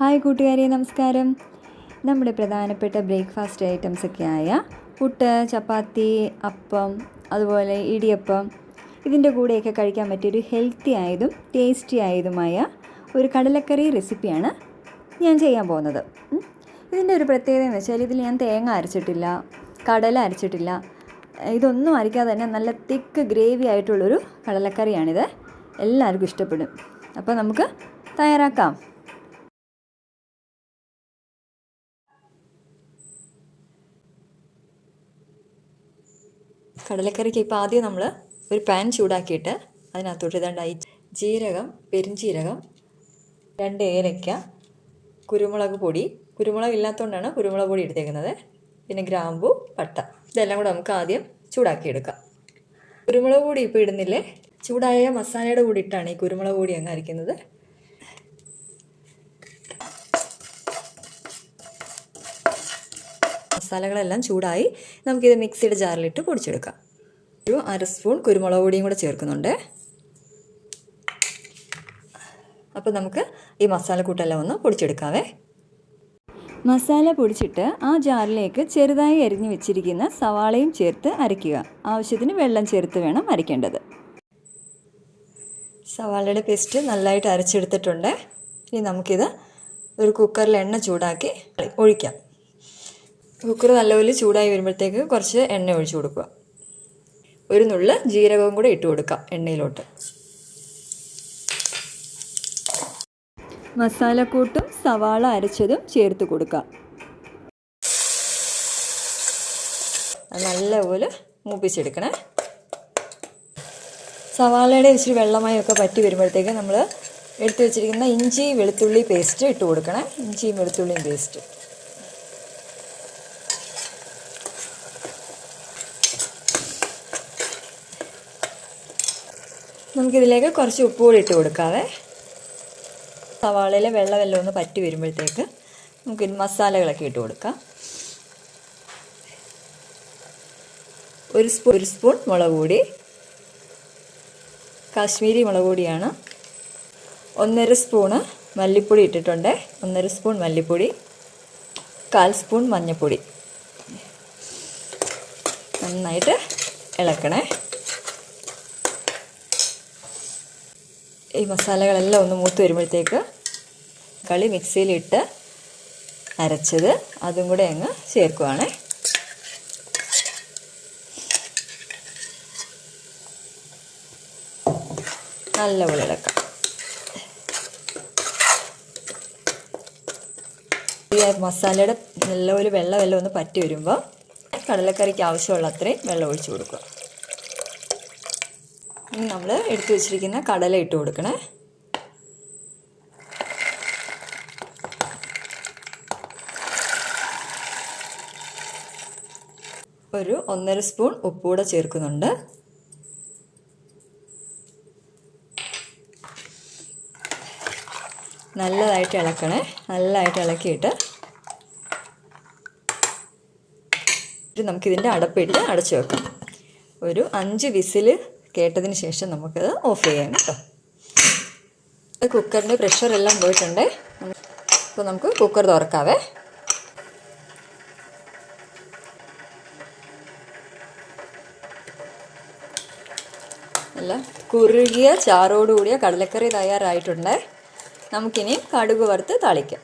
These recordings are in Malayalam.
ഹായ് കൂട്ടുകാരെ നമസ്കാരം. നമ്മുടെ പ്രധാനപ്പെട്ട ബ്രേക്ക്ഫാസ്റ്റ് ഐറ്റംസ് ഒക്കെ ആയ പുട്ട് ചപ്പാത്തി അപ്പം അതുപോലെ ഇടിയപ്പം ഇതിന്റെ കൂടെയൊക്കെ കഴിക്കാൻ പറ്റിയൊരു ഹെൽത്തി ആയതും ടേസ്റ്റി ആയതുമായ ഒരു കടലക്കറി റെസിപ്പിയാണ് ഞാൻ ചെയ്യാൻ പോകുന്നത്. ഇതിന്റെ ഒരു പ്രത്യേകത എന്ന് വെച്ചാൽ ഇതിൽ ഞാൻ തേങ്ങ അരച്ചിട്ടില്ല കടല അരച്ചിട്ടില്ല. ഇതൊന്നും അരയ്ക്കാതെ തന്നെ നല്ല തിക്ക് ഗ്രേവി ആയിട്ടുള്ളൊരു കടലക്കറിയാണിത്. എല്ലാവർക്കും ഇഷ്ടപ്പെടും. അപ്പോൾ നമുക്ക് തയ്യാറാക്കാം. കടലക്കറിക്ക് ഇപ്പോൾ ആദ്യം നമ്മൾ ഒരു പാൻ ചൂടാക്കിയിട്ട് അതിനകത്തോട്ട് ഇതാണ്ടായി ജീരകം പെരിഞ്ജീരകം രണ്ട് ഏലക്ക കുരുമുളക് പൊടി. കുരുമുളക് ഇല്ലാത്തതുകൊണ്ടാണ് കുരുമുളക് പൊടി എടുത്തേക്കുന്നത്. പിന്നെ ഗ്രാമ്പു പട്ട. ഇതെല്ലാം കൂടെ നമുക്ക് ആദ്യം ചൂടാക്കിയെടുക്കാം. കുരുമുളക് പൊടി ഇപ്പോൾ ഇടുന്നില്ലേ? ചൂടായ മസാലയുടെ കൂടി ഇട്ടാണ് ഈ കുരുമുളക് പൊടി അങ്ങ് അരയ്ക്കുന്നത്. മസാലകളെല്ലാം ചൂടായി നമുക്കിത് മിക്സിയുടെ ജാറിലിട്ട് പൊടിച്ചെടുക്കാം. ഒരു അര സ്പൂൺ കുരുമുളക് പൊടിയും കൂടെ ചേർക്കുന്നുണ്ട്. അപ്പോൾ നമുക്ക് ഈ മസാലക്കൂട്ടെല്ലാം ഒന്ന് പൊടിച്ചെടുക്കാവേ. മസാല പൊടിച്ചിട്ട് ആ ജാറിലേക്ക് ചെറുതായി അരിഞ്ഞു വെച്ചിരിക്കുന്ന സവാളയും ചേർത്ത് അരയ്ക്കുക. ആവശ്യത്തിന് വെള്ളം ചേർത്ത് വേണം അരയ്ക്കേണ്ടത്. സവാളയുടെ പേസ്റ്റ് നല്ലതായിട്ട് അരച്ചെടുത്തിട്ടുണ്ട്. ഇനി നമുക്കിത് ഒരു കുക്കറിൽ എണ്ണ ചൂടാക്കി ഒഴിക്കാം. കുക്കർ നല്ലപോലെ ചൂടായി വരുമ്പോഴത്തേക്ക് കുറച്ച് എണ്ണ ഒഴിച്ചു കൊടുക്കുക. ഒരു നുള്ള ജീരകവും കൂടെ ഇട്ട് കൊടുക്കാം എണ്ണയിലോട്ട്. മസാലക്കൂട്ടും സവാള അരച്ചതും ചേർത്ത് കൊടുക്കാം. നല്ലപോലെ മൂപ്പിച്ചെടുക്കണേ. സവാളയുടെ ഇച്ചിരി വെള്ളമായൊക്കെ പറ്റി വരുമ്പോഴത്തേക്ക് നമ്മൾ എടുത്തു വെച്ചിരിക്കുന്ന ഇഞ്ചി വെളുത്തുള്ളി പേസ്റ്റ് ഇട്ട് കൊടുക്കണേ. ഇഞ്ചിയും വെളുത്തുള്ളിയും പേസ്റ്റ്. നമുക്കിതിലേക്ക് കുറച്ച് ഉപ്പ് കൂടി ഇട്ട് കൊടുക്കാവേ. സവാളയിലെ വെള്ളമെല്ലാം ഒന്ന് പറ്റി വരുമ്പോഴത്തേക്ക് നമുക്ക് മസാലകളൊക്കെ ഇട്ട് കൊടുക്കാം. ഒരു സ്പൂൺ ഒരു സ്പൂൺ മുളക് പൊടി കാശ്മീരി മുളക് പൊടിയാണ്. ഒന്നര സ്പൂണ് മല്ലിപ്പൊടി ഇട്ടിട്ടുണ്ട്. ഒന്നര സ്പൂൺ മല്ലിപ്പൊടി കാൽ സ്പൂൺ മഞ്ഞൾപ്പൊടി നന്നായിട്ട് ഇളക്കണേ. ഈ മസാലകളെല്ലാം ഒന്ന് മൂത്ത് വരുമ്പോഴത്തേക്ക് കളി മിക്സിയിലിട്ട് അരച്ചത് അതും കൂടെ അങ്ങ് ചേർക്കുവാണ്. നല്ല ഇളക്കാം. ഈ മസാലയുടെ നല്ലപോലെ വെള്ളമെല്ലാം ഒന്ന് പറ്റി വരുമ്പോൾ കടലക്കറിക്ക് ആവശ്യമുള്ള അത്രയും വെള്ളം ഒഴിച്ചു കൊടുക്കുക. ഇനി നമ്മൾ എടുത്തു വെച്ചിരിക്കുന്ന കടല ഇട്ട് കൊടുക്കണേ. ഒരു ഒന്നര സ്പൂൺ ഉപ്പുകൂടെ ചേർക്കുന്നുണ്ട്. നല്ലതായിട്ട് ഇളക്കണേ. നല്ലതായിട്ട് ഇളക്കിയിട്ട് നമുക്കിതിന്റെ അടപ്പിട്ട് അടച്ചു വെക്കാം. ഒരു അഞ്ച് വിസിൽ കേട്ടതിന് ശേഷം നമുക്കത് ഓഫ് ചെയ്യാം കേട്ടോ. കുക്കറിന്റെ പ്രഷറെല്ലാം പോയിട്ടുണ്ട്. അപ്പോൾ നമുക്ക് കുക്കർ തുറക്കാവേ. നല്ല കുറുകിയ ചാറോടുകൂടിയ കടലക്കറി തയ്യാറായിട്ടുണ്ട്. നമുക്കിനി കടുക് വറുത്ത് തളിക്കാം.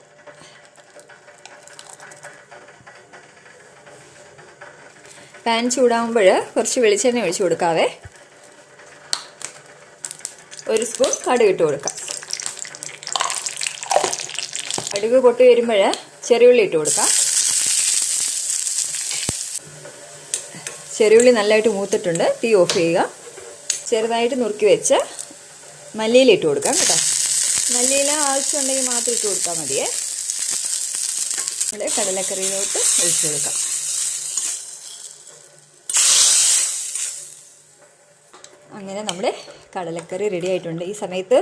പാൻ ചൂടാകുമ്പോൾ കുറച്ച് വെളിച്ചെണ്ണ ഒഴിച്ചു കൊടുക്കാവേ. ഒരു സ്പൂൺ കടുക് ഇട്ട് കൊടുക്കാം. കടുക് പൊട്ടി വരുമ്പോൾ ചെറിയുള്ളി ഇട്ട് കൊടുക്കാം. ചെറിയുള്ളി നല്ലതായിട്ട് മൂത്തിട്ടുണ്ട്. തീ ഓഫ് ചെയ്യുക. ചെറുതായിട്ട് നുറുക്കി വെച്ച് മല്ലിയില ഇട്ട് കൊടുക്കാം കേട്ടോ. മല്ലിയില ആവശ്യമുണ്ടെങ്കിൽ മാത്രം ഇട്ട് കൊടുത്താൽ മതിയേ. നമ്മുടെ കടലക്കറിയിലോട്ട് ഒഴിച്ചു കൊടുക്കാം. അങ്ങനെ നമ്മൾ കടലക്കറി റെഡി ആയിട്ടുണ്ട്. ഈ സമയത്ത്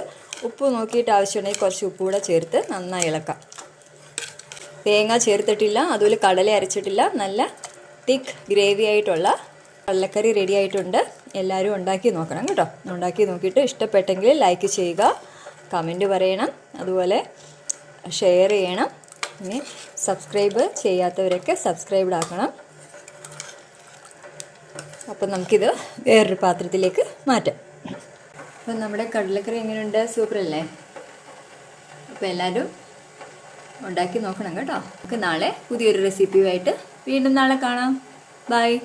ഉപ്പ് നോക്കിയിട്ട് ആവശ്യമുണ്ടെങ്കിൽ കുറച്ച് ഉപ്പ് കൂടെ ചേർത്ത് നന്നായി ഇളക്കാം. തേങ്ങ ചേർത്തിട്ടില്ല അതുപോലെ കടല അരച്ചിട്ടില്ല. നല്ല തിക്ക് ഗ്രേവി ആയിട്ടുള്ള കടലക്കറി റെഡി ആയിട്ടുണ്ട്. എല്ലാവരും ഉണ്ടാക്കി നോക്കണം കേട്ടോ. ഉണ്ടാക്കി നോക്കിയിട്ട് ഇഷ്ടപ്പെട്ടെങ്കിൽ ലൈക്ക് ചെയ്യുക കമന്റ് പറയണം അതുപോലെ ഷെയർ ചെയ്യണം. ഇനി സബ്സ്ക്രൈബ് ചെയ്യാത്തവരൊക്കെ സബ്സ്ക്രൈബ്ഡ് ആക്കണം. അപ്പം നമുക്കിത് വേറൊരു പാത്രത്തിലേക്ക് മാറ്റാം. അപ്പം നമ്മുടെ കടലക്കറി എങ്ങനെയുണ്ട്? സൂപ്പറല്ലേ? അപ്പോൾ എല്ലാവരും ഉണ്ടാക്കി നോക്കണം കേട്ടോ. നമുക്ക് നാളെ പുതിയൊരു റെസിപ്പിയുമായിട്ട് വീണ്ടും നാളെ കാണാം. ബൈ